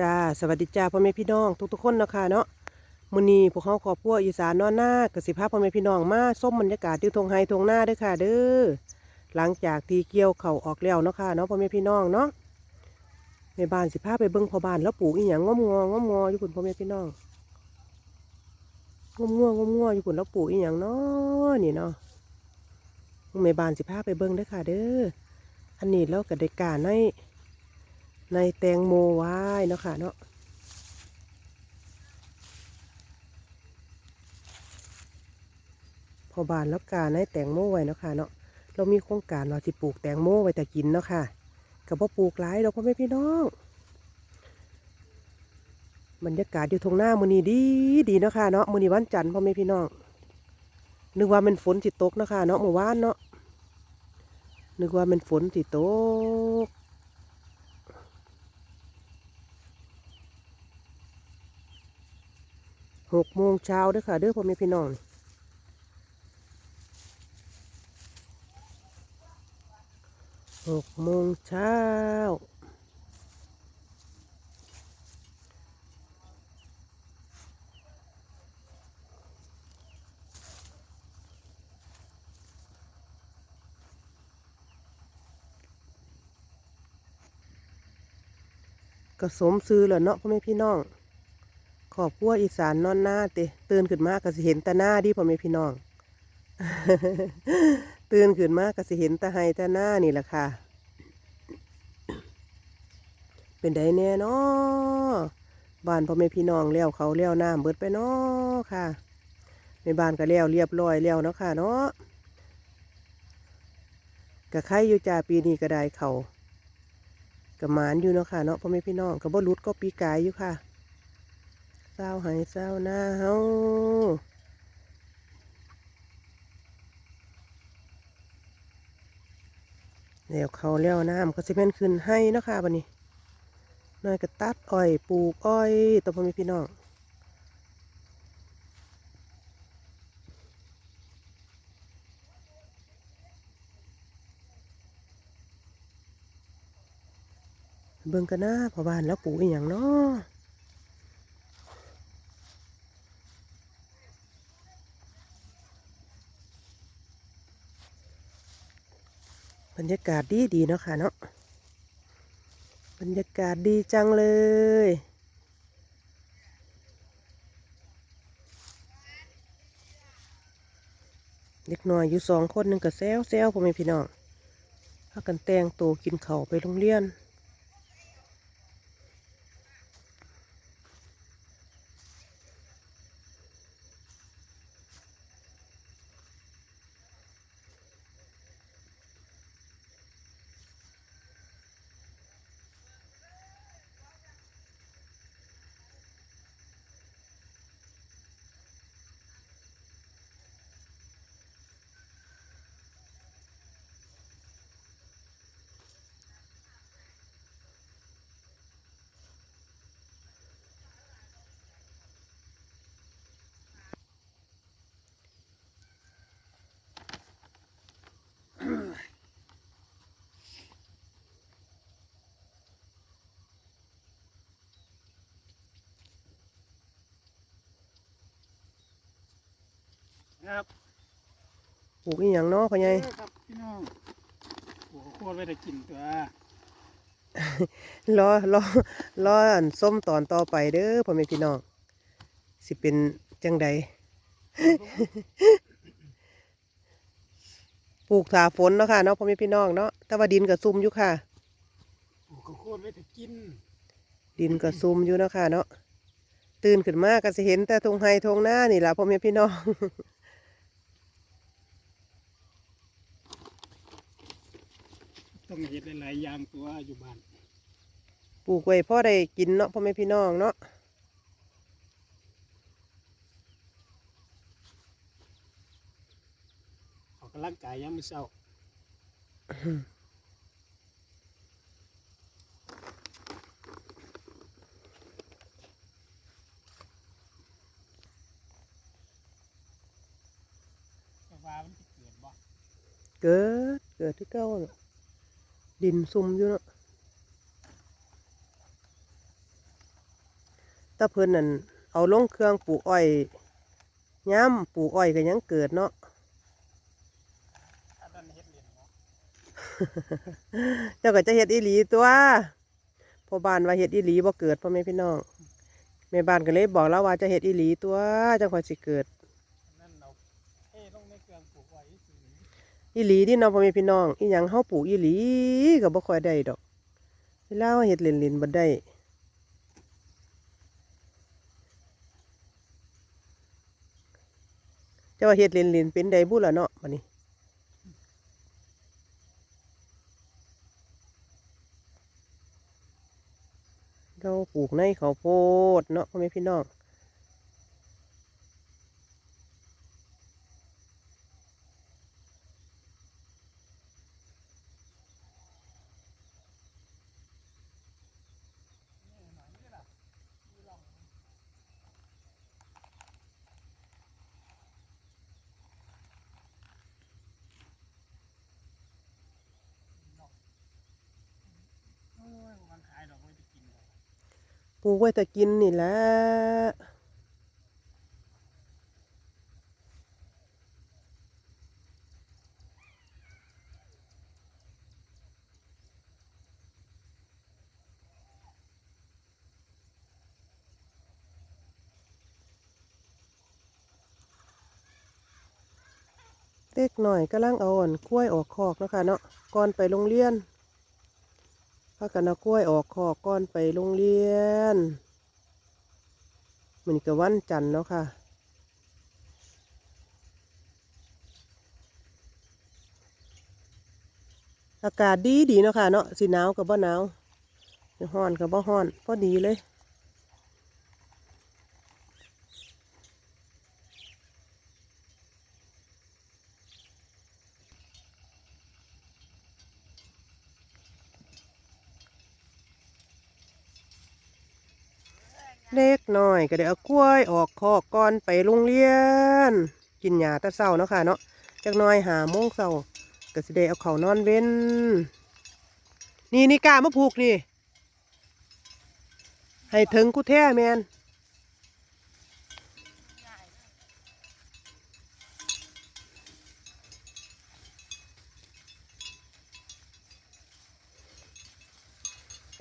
จ้าสวัสดีจ้าพ่อแม่พี่น้องทุกๆคนนะคะเนาะมื้อนี้พวกเขาครอบครัวอีสานนอนหน้ากับสิพาพ่อแม่พี่น้องมาส้มบรรยากาศที่ทงไฮทงหน้าด้อค่ะ เด้อหลังจากที่เกี่ยวเข่าออกแล้วเนาะค่ะเนาะพ่อแม่พี่น้องเนาะในบ้านสิพาไปเบิ่งพ่อบ้านแล้วปลูกอีหยังงอมงองอมงออยู่คุณพ่อแม่พี่น้องงอมงองอมงออยู่คุณแล้วปลูกอีหยังเนาะนี่เนาะในบ้านสิพาไปเบิ่งด้อค่ะ เด้ออันนี้เราก็ได้การใน ในแตงโมไว้เนาะค่ะเนาะพอบานแล้วกาในแตงโมไว้เนาะค่ะเนาะเรามีโครงการเราจะปลูกแตงโมไว้แต่กินเนาะค่ะกับว่าปลูกหลายเราก็ไม่พี่น้องบรรยากาศอยู่ทงหน้ามือนี้ดีดีเนาะค่ะเนาะมือนี้วันจันทร์พ่อแม่พี่น้องนึกว่ามันฝนสิตกเนาะค่ะเนาะเมื่อวานเนาะนึกว่ามันฝนสิตก หกโมงเช้าเด้อค่ะเด้อพ่อแม่พี่น้องหกโมงเช้าก็สมซื้อแล้วเนาะพ่อแม่พี่น้อง ขอบครัวอีสานนอนหน้าเตตื่นขึ้นมาก็สิเห็นต่หน้าดิพ่อแม่พี่น้อง ตื่นขึ้นมาก็สิเห็นต่ไฮต่หน้านี่แหละค่ะ เป็นไดแน่เนาะบ้านพ่อแม่พี่น้องเลี้ยวเขาเลี้ยวน้ำเบิดไปเนาะค่ะในบ้านก็เลี้ยวเรียบร้อยแล้วเนาะค่ะเนาะกะไข่อยู่จ่าปีนี้ก็ได้เขากะหมานอยู่เนาะค่ะเนาะพ่อแม่พี่น้องก็บ่หลุดก็ปีกายอยู่ค่ะ เศร้าหายเศร้าหน้าเฮาเดี๋ยวเขาเลี้ยวน้ำก็สิเป็นขึ้นให้เนาะค่ะบันนี้น้อยก็ตัดอ้อยปลูกอ้อยตัวพ่อแม่พี่น้องเบิ่งกันนะพ่อบ้านแล้วปลูกอีหยังเนาะ บรรยากาศดีดีเนาะค่ะเนาะบรรยากาศดีจังเลยเด็กน้อยอยู่สองคนหนึ่งกับแซวแซวพ่อแม่พี่น้องพากันแต่งตัวกินเข่าไปโรงเรียน ครับปลูกอีหยังเนาะพ่อใหญ่เออครับพี่น้องโอ้โหโคตรไว้ได้กินตัวรอรอรออันส้มตอนต่อไปเด้อพ่อแม่พี่น้องสิเป็นจังใดปลูกถาฝนเนาะค่ะเนาะพ่อแม่พี่น้องเนาะแต่ว่าดินกับซุ่มอยู่ค่ะ โอ้โหโคตรไว้ได้กินดินกับซุ่มอยู่เนาะค่ะเนาะตื่นขึ้นมาก็สิเห็นแต่ทงไฮทงหน้านี่ล่ะพ่อแม่พี่น้อง ต้องเห็ดหลายๆอย่างตัวอยู่บ้านปลูกไว้พ่อได้กินเนาะพ่อแม่พี่น้องเนาะออกกำลังกายยามมื้อเช้าแต่ว่ามันจะเกิดบ่เกิดเกิดที่เก้าเนาะ ดินซุ่มอยู่เนาะถ้าเพิ่นนั่นเอาลงเครื่องปลูกอ้อยย้ำปลูกอ้อยก็ยังเกิดเนาะอันนั้นเฮ็ดเรียนเนาะเจ้าก็จะเฮ็ดอีหลีตัวพ่อบ้านว่าเฮ็ดอีหลีบ่เกิดพ่อแม่พี่น้องแม่บ้านก็เลยบอกแล้วว่าจะเฮ็ดอีหลีตัวจังค่อยสิเกิด อันนั่นเราเท่ลงในเครื่องปลูกไว้สิอีหลีที่น้องพ่อแม่พี่น้องอีหยังเฮาปลูกอีหลีก็บ่ค่อยได้ดอกเวลาเฮาเฮ็ดเล่นๆบ่ได้เจ้าว่าเฮ็ดเล่นๆเป็นได้บุล่ะเนาะบัดนี้เราปลูกในข้าวโพดเนาะพ่อแม่พี่น้อง โอ้ยมันขายดอกไว้จะกินดอก ป ลูกไว้แต่กินนี่แหละเด็กหน่อยก็ล่างเอาอ่อนกล้วยออกคอกเนาะคะเนาะก่อนไปโรงเรียน พากันเอากล้วยออกคอก้อนไปโรงเรียนเหมือนกับวันจันทร์เนาะค่ะ อากาศดีดีเนาะค่ะเนาะสีหนาวกับบ่หนาวห้อนกับบ่ห้อนพอดีเลย เล็กน้อยก็ได้เอากล้วยออกคอกก่อนไปโรงเรียน กินหญ้าตะเศร้าเนาะค่ะเนาะจักน้อยหาโมงเศร้าก็สิได้เอาเขานอนเว้น นี่นี่กล้ามาผูกนี่ ให้ถึงกูแท้แมน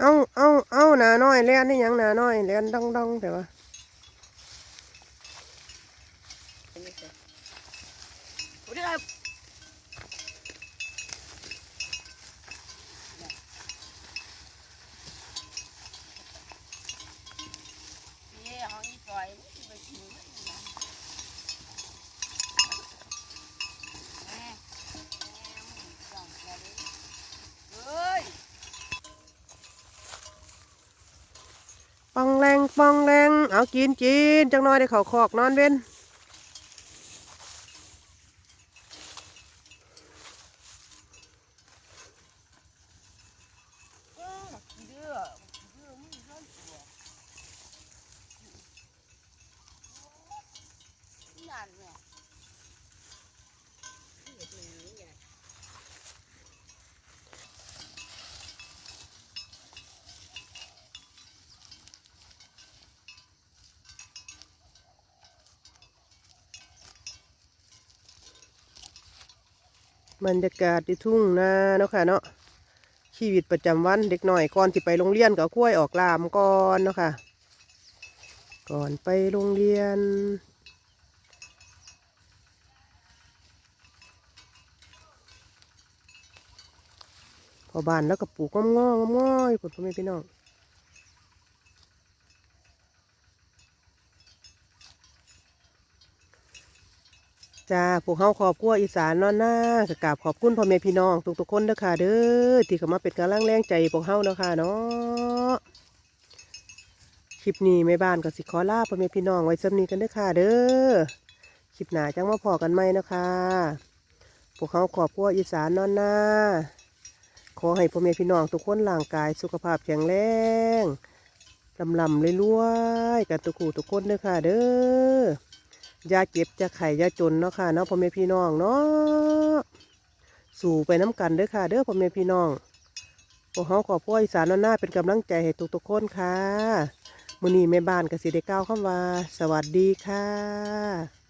เอาเอาเอาห น้อยเล่นนี่ยังหนาน้อยเล่นดองดองแต่ว่า นี่ห้องอีปล่อยมันสิไปกินมันนะแม่แม่มึงจ้องแกเลยเฮ้ย ปองแรงปองแรงเอากินกินจังน้อยได้เขาคอกนอนเว้น เออบักขี้เด้อบักขี้เด้อมึงเล่นตัวนั่นแหละนี่ก็เป็นอย่างนี้ไง บรรยากาศที่ทุ่งนาเนาะค่ะเนาะชีวิตประจำวันเด็กหน่อยก่อนที่ไปโรงเรียนก็เอากล้วยออกลามก่อนเนาะค่ะ ก่อนไปโรงเรียน พอบ้านแล้วก็ปลูกง้อมง้อมง้อยผลพ่อแม่พี่น้อง จ้าพวกเขาครอบครัวอีสานนอนหน้าก็กาบขอบคุณพ่อแม่พี่น้องทุกๆคนเด้อค่ะเด้อที่เข้ามาเป็นกำลังแรงใจพวกเฮาเนาะค่ะเนาะคลิปนี้แม่บ้านก็สิขอลาพ่อแม่พี่น้องไว้สำนี้กันเด้อค่ะเด้อคลิปหน้าจังมาพอกันไหมนะคะพวกเขาครอบครัวอีสานนอนหน้าขอให้พ่อแม่พี่น้องทุกคนร่างกายสุขภาพแข็งแรงลำลำๆรวยกันทุกูทุกคนเด้อค่ะเด้อ ยาเก็บจะไข่ยาจนเนาะค่ะเนาะพ่อแม่พี่น้องเนาะสู่ไปน้ำกันเด้อค่ะ เด้อพ่อแม่พี่น้องพวกเขาขอพ่ออีสานหน้าเป็นกำลังใจให้ทุกๆคนค่ะมื้อนี้แม่บ้านกสิเดก้าวคำว่าสวัสดีค่ะ